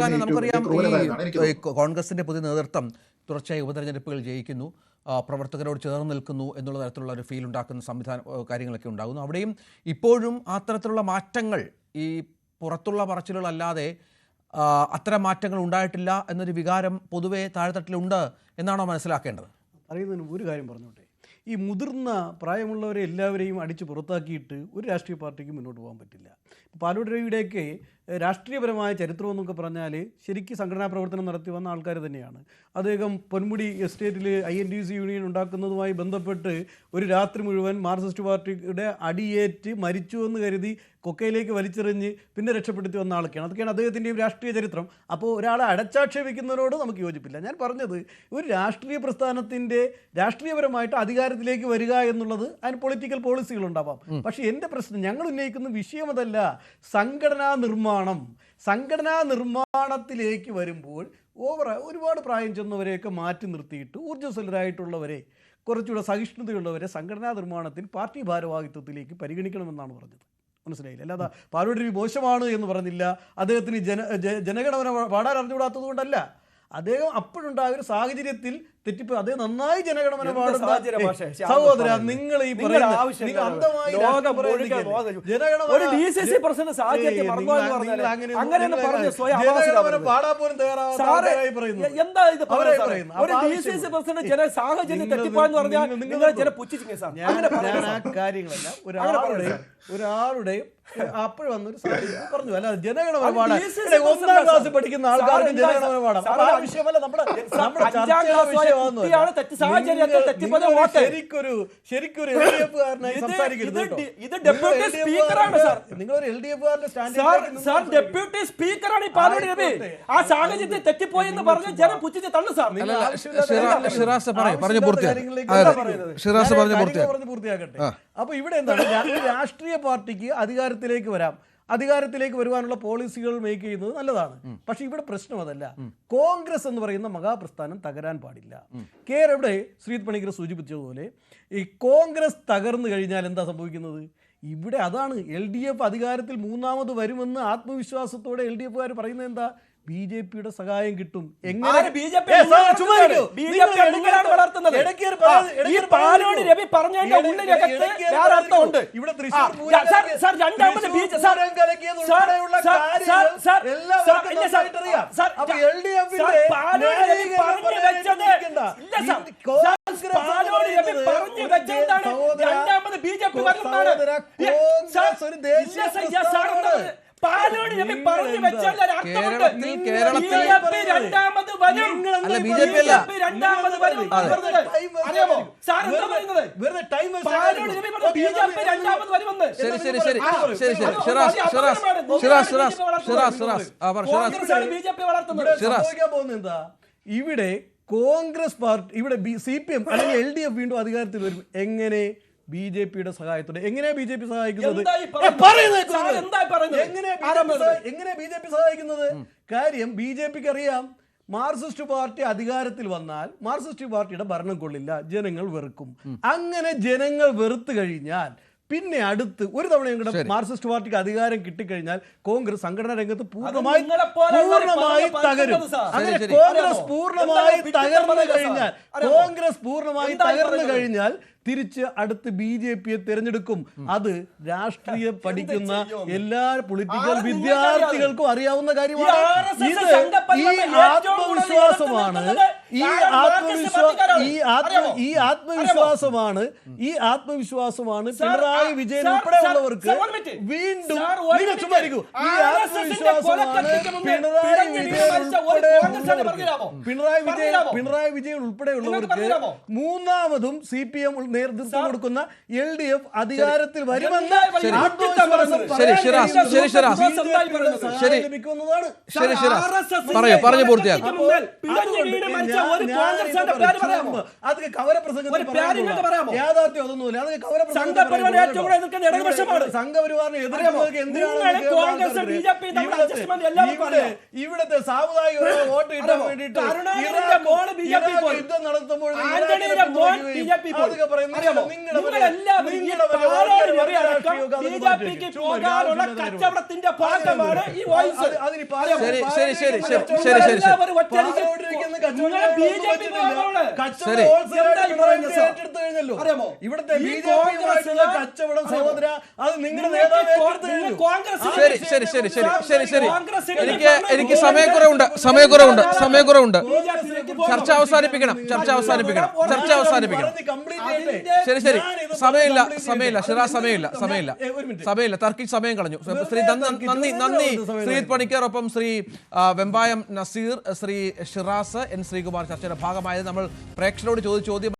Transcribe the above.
കാരണം നമുക്കറിയാം ഈ കോൺഗ്രസിന്റെ പുതിയ നേതൃത്വം തുടർച്ചയായി ഉപതെരഞ്ഞെടുപ്പുകൾ ജയിക്കുന്നു. പ്രവർത്തകരോട് ചേർന്ന് നിൽക്കുന്നു എന്നുള്ള തരത്തിലുള്ള ഒരു ഫീൽ ഉണ്ടാക്കുന്ന സംവിധാന കാര്യങ്ങളൊക്കെ ഉണ്ടാകുന്നു. അവിടെയും ഇപ്പോഴും അത്തരത്തിലുള്ള മാറ്റങ്ങൾ ഈ പുറത്തുള്ള പറച്ചിലുകളല്ലാതെ അത്തരം മാറ്റങ്ങൾ ഉണ്ടായിട്ടില്ല എന്നൊരു വികാരം പൊതുവെ താഴെത്തട്ടിലുണ്ട് എന്നാണോ മനസ്സിലാക്കേണ്ടത്? അറിയുന്നതിന് ഒരു കാര്യം പറഞ്ഞോട്ടെ. ഈ മുതിർന്ന പ്രായമുള്ളവരെ എല്ലാവരെയും അടിച്ച് പുറത്താക്കിയിട്ട് ഒരു രാഷ്ട്രീയ പാർട്ടിക്ക് മുന്നോട്ട് പോകാൻ പറ്റില്ല. പാലോട് രവിയുടെയൊക്കെ രാഷ്ട്രീയപരമായ ചരിത്രം എന്നൊക്കെ പറഞ്ഞാൽ ശരിക്കും സംഘടനാ പ്രവർത്തനം നടത്തി വന്ന ആൾക്കാർ തന്നെയാണ്. അദ്ദേഹം പൊന്മുടി എസ്റ്റേറ്റിൽ I N D C union ഉണ്ടാക്കുന്നതുമായി ബന്ധപ്പെട്ട് ഒരു രാത്രി മുഴുവൻ മാർക്സിസ്റ്റ് പാർട്ടിയുടെ അടിയേറ്റ് മരിച്ചു എന്ന് കരുതി കൊക്കയിലേക്ക് വലിച്ചെറിഞ്ഞ് പിന്നെ രക്ഷപ്പെടുത്തി വന്ന ആളൊക്കെയാണ്. അതൊക്കെയാണ് അദ്ദേഹത്തിന്റെയും രാഷ്ട്രീയ ചരിത്രം. അപ്പോൾ ഒരാളെ അടച്ചാക്ഷേപിക്കുന്നതിനോട് നമുക്ക് യോജിപ്പില്ല. ഞാൻ പറഞ്ഞത് ഒരു രാഷ്ട്രീയ പ്രസ്ഥാനത്തിന്റെ രാഷ്ട്രീയപരമായിട്ട് അധികാരത്തിലേക്ക് വരിക എന്നുള്ളത് അതിന് പൊളിറ്റിക്കൽ പോളിസികൾ ഉണ്ടാവാം. പക്ഷേ എന്റെ പ്രശ്നം ഞങ്ങൾ ഉന്നയിക്കുന്ന വിഷയം അതല്ല. സംഘടനാ നിർമ്മാണം. സംഘടനാ നിർമ്മാണത്തിലേക്ക് വരുമ്പോൾ ഓവർ ഒരുപാട് പ്രായം ചെന്നവരെയൊക്കെ മാറ്റി നിർത്തിയിട്ട് ഊർജസ്വലരായിട്ടുള്ളവരെ കുറച്ചുകൂടെ സഹിഷ്ണുതയുള്ളവരെ സംഘടനാ നിർമ്മാണത്തിൽ പാർട്ടി ഭാരവാഹിത്വത്തിലേക്ക് പരിഗണിക്കണമെന്നാണ് പറഞ്ഞത്. മനസ്സിലായില്ല. അല്ലാതെ പാലോട് രവി മോശമാണ് എന്ന് പറഞ്ഞില്ല. അദ്ദേഹത്തിന് ജന ജനഗണമന പാടാൻ അറിഞ്ഞുകൂടാത്തത് കൊണ്ടല്ല. അദ്ദേഹം അപ്പോഴുണ്ടായ ഒരു സാഹചര്യത്തിൽ തെറ്റിപ്പോ അതേ നന്നായി ജനഗണമന സഹോദര നിങ്ങൾ ഈ നിങ്ങൾ പറയുന്ന ആവശ്യമില്ലാതെ നിങ്ങൾ അന്ധമായി ലോകം മുഴുവൻ പറയുന്നില്ലേ? ജനഗണമന- ഒരു DCC പ്രസിഡന്റ് സാഹചര്യത്തെ ഏയ്, എന്ന് നിങ്ങൾ- പറഞ്ഞാൽ നിങ്ങൾ അങ്ങനെ- അങ്ങനെ ഒന്ന് നിങ്ങൾ പറഞ്ഞ് സ്വയം ജനഗണമന അപഹാസ്യരാവരുത്. പാടാൻ പോലും തയ്യാറാവാത്ത സാറേ, ആൾക്കാരായി പറയുന്നു. എന്താ ഇത് അവരെ പറയുന്നു. ഒരു അപ്പോൾ ഡി സി സി ആവശ്യം- പ്രസിഡന്റ് ജന സാഹചര്യം നിങ്ങൾ- തെറ്റിപ്പോയെന്ന് പറഞ്ഞാൽ നിങ്ങൾ- നിങ്ങൾ നിങ്ങൾ ജന പുച്ഛിച്ചിങ്ങനെ സാർ. ഞാൻ അങ്ങനെ ഞാൻ പറയരുത് ആ സാർ. കാര്യങ്ങളല്ല അങ്ങനെ ഒരാളുടെ പറയരുത് ഒരാളുടെ അപ്പോൾ വന്നൊരു പറഞ്ഞു. അല്ല ജനഗണമന പാടാം ഒന്നാം ക്ലാസ് പഠിക്കുന്ന ആൾക്കാർക്ക് ജനഗണമന പാടാം. സാർ അപ്പോൾ ആ നമ്മുടെ നമ്മുടെ തെറ്റ് സാഹചര്യത്തെ വോട്ട്. ശരിക്കൊരു ശരിക്കൊരു എൽ ഡി എഫ് ഇത് സംസാരിക്കരുത് നിങ്ങൾ deputy സ്പീക്കറാണ് sir. L D stand sir deputy സ്പീക്കറാണ് ഈ പാലോട് രവി. ആ സാഹചര്യത്തിൽ തെറ്റിപ്പോയി എന്ന് പറഞ്ഞ് ജനം പുച്ഛിച്ച് തള്ളു സാർ. നിങ്ങൾ ഷിറാസ് പറഞ്ഞു. പൂർത്തിയാക്കട്ടെ. അപ്പൊ ഇവിടെ എന്താണ്? ഒരു രാഷ്ട്രീയ പാർട്ടിക്ക് അധികാരത്തിലേക്ക് വരാം. അധികാരത്തിലേക്ക് വരുവാനുള്ള പോളിസികൾ മേക്ക് ചെയ്യുന്നത് നല്ലതാണ്. പക്ഷെ ഇവിടെ പ്രശ്നം അതല്ല. കോൺഗ്രസ് എന്ന് പറയുന്ന മഹാപ്രസ്ഥാനം തകരാൻ പാടില്ല. കേരള ഇവിടെ ശ്രീത് പണിക്കർ സൂചിപ്പിച്ചതുപോലെ ഈ കോൺഗ്രസ് തകർന്നു കഴിഞ്ഞാൽ എന്താ സംഭവിക്കുന്നത്? ഇവിടെ അതാണ് എൽ ഡി എഫ് അധികാരത്തിൽ മൂന്നാമത് വരുമെന്ന് ആത്മവിശ്വാസത്തോടെ എൽ ഡി എഫുകാർ പറയുന്നത് എന്താ? ബി ജെ പിയുടെ സഹായം കിട്ടും. രവി പറഞ്ഞു രണ്ടാമത് ബി ജെ പി വരുന്നതാണ് പറഞ്ഞു? വെച്ചാൽ രണ്ടാമത് വരും. അല്ല, രണ്ടാമത് വരും. അറിയാമോ? ആയിരുന്നു. സാർ എന്താ വെറുതെ- പറയുന്നത്? വെറുതെ ടൈം വേസ്റ്റ് പാലോട് ആയിരുന്നു. രവി പറഞ്ഞു ഓക്കേ, ബി ജെ പി രണ്ടാമത് വരുമെന്ന്. ശരി ശരി ശരി ശരി. ശരി അത് ഷിറാസ് അത് ഷിറാസ്. അപകടമാണ്. ഷിറാസ് ഷിറാസ്. വളർത്തുന്നത്. ഷിറാസ് ഷിറാസ്. ആ പറ ഷിറാസ്. ബി ജെ പി വളർത്തുന്നത്. ഇവിടെ ഷിറാസ്. പോകുന്നത് എന്താ? ഇവിടെ കോൺഗ്രസ് പാർട്ടി ഇവിടെ സി പി എം അല്ലെങ്കിൽ എൽ ഡി എഫ് വീണ്ടും അധികാരത്തിൽ വരും. എങ്ങനെ? ബി ജെ പിയുടെ സഹായത്തോടെ എങ്ങനെയാ ബി ജെ പി സഹായിക്കുന്നത്? എങ്ങനെ എങ്ങനെയാ ബി ജെ പി സഹായിക്കുന്നത്? കാര്യം ബി ജെ പിക്ക് അറിയാം മാർക്സിസ്റ്റ് പാർട്ടി അധികാരത്തിൽ വന്നാൽ മാർക്സിസ്റ്റ് പാർട്ടിയുടെ ഭരണം കൊള്ളില്ല ജനങ്ങൾ വെറുക്കും. അങ്ങനെ ജനങ്ങൾ വെറുത്തു കഴിഞ്ഞാൽ പിന്നെ അടുത്ത് ഒരു തവണയും കൂടെ മാർക്സിസ്റ്റ് പാർട്ടിക്ക് അധികാരം കിട്ടിക്കഴിഞ്ഞാൽ കോൺഗ്രസ് സംഘടനാ രംഗത്ത് പൂർണമായി പൂർണമായി തകരും. അങ്ങനെ. കോൺഗ്രസ്? പൂർണമായി തകർന്നു കഴിഞ്ഞാൽ കോൺഗ്രസ് പൂർണമായി തകർന്നു കഴിഞ്ഞാൽ തിരിച്ച് അടുത്ത് ബി ജെ പിയെ തിരഞ്ഞെടുക്കും. അത് രാഷ്ട്രീയം പഠിക്കുന്ന എല്ലാ പൊളിറ്റിക്കൽ വിദ്യാർത്ഥികൾക്കും അറിയാവുന്ന കാര്യമാണ്. ഇത് ഈ ആത്മവിശ്വാസമാണ് ഈ ആത്മവിശ്വാസം ഈ ആത്മ ഈ ആത്മവിശ്വാസമാണ് ഈ ആത്മവിശ്വാസമാണ് പിണറായി വിജയൻ ഉൾപ്പെടെ minute. വീണ്ടും. ഈ ആത്മവിശ്വാസമാണ് പിണറായി വിജയൻ ഉൾപ്പെടെ ഉള്ളവർക്ക്? പിണറായി വിജയൻ പിണറായി വിജയൻ ഉൾപ്പെടെ ഉള്ളവർക്ക് മൂന്നാമതും സി പി എം നേതൃത്വം കൊടുക്കുന്ന എൽ ഡി എഫ് അധികാരത്തിൽ വരുമെന്ന് ശരി, ശരി, പറഞ്ഞു പൂർത്തിയാക്കും. ഒരു പേര് പറയാമോ? അതൊക്കെ പറയാമോ? യാഥാർത്ഥ്യം അതൊന്നുമില്ല അതൊക്കെ ഏറ്റവും കൂടുതൽ എതിർക്കുന്ന ഇടതുപക്ഷമാണ്. സംഘപരിവാറിനെ? എന്തിനാണ് കോൺഗ്രസ്, ഇവിടുത്തെ- സാമുദായിക വോട്ട് കിട്ടാൻ? വേണ്ടിയിട്ട്. യുദ്ധം നടത്തുമ്പോൾ. അതൊക്കെ? നിങ്ങളുടെ കച്ചവടത്തിന്റെ ഭാഗമാണ് ഈ വോയിസ്. ശരി, ശരി, ശരി, ശരി, ശരി, അറിയാമോ? ഇവിടുത്തെ ബി ജെ കച്ചവടം സഹോദര അത് നിങ്ങളുടെ നേതാവ് ശരി ശരി ശരി ശരി ശരി ശരി. എനിക്ക് എനിക്ക് സമയക്കുറവുണ്ട് സമയക്കുറവുണ്ട് സമയക്കുറവുണ്ട്. ചർച്ച അവസാനിപ്പിക്കണം ചർച്ച അവസാനിപ്പിക്കണം ചർച്ച അവസാനിപ്പിക്കണം. ശരി ശരി. സമയമില്ല സമയമില്ല ചെയ്യട്ടെ. സമയമില്ല സമയമില്ല. സമയമില്ല. തർക്കി സമയം കളഞ്ഞു. ശ്രീ നന്ദി. നന്ദി ശ്രീ ഒപ്പം ശ്രീ വെമ്പായം നസീർ ശ്രീ ഷിറാസ് എൻ ശ്രീകുമാർ ചർച്ചയുടെ ഭാഗമായത് നമ്മൾ പ്രേക്ഷകരോട് ചോദിച്ച ചോദ്യം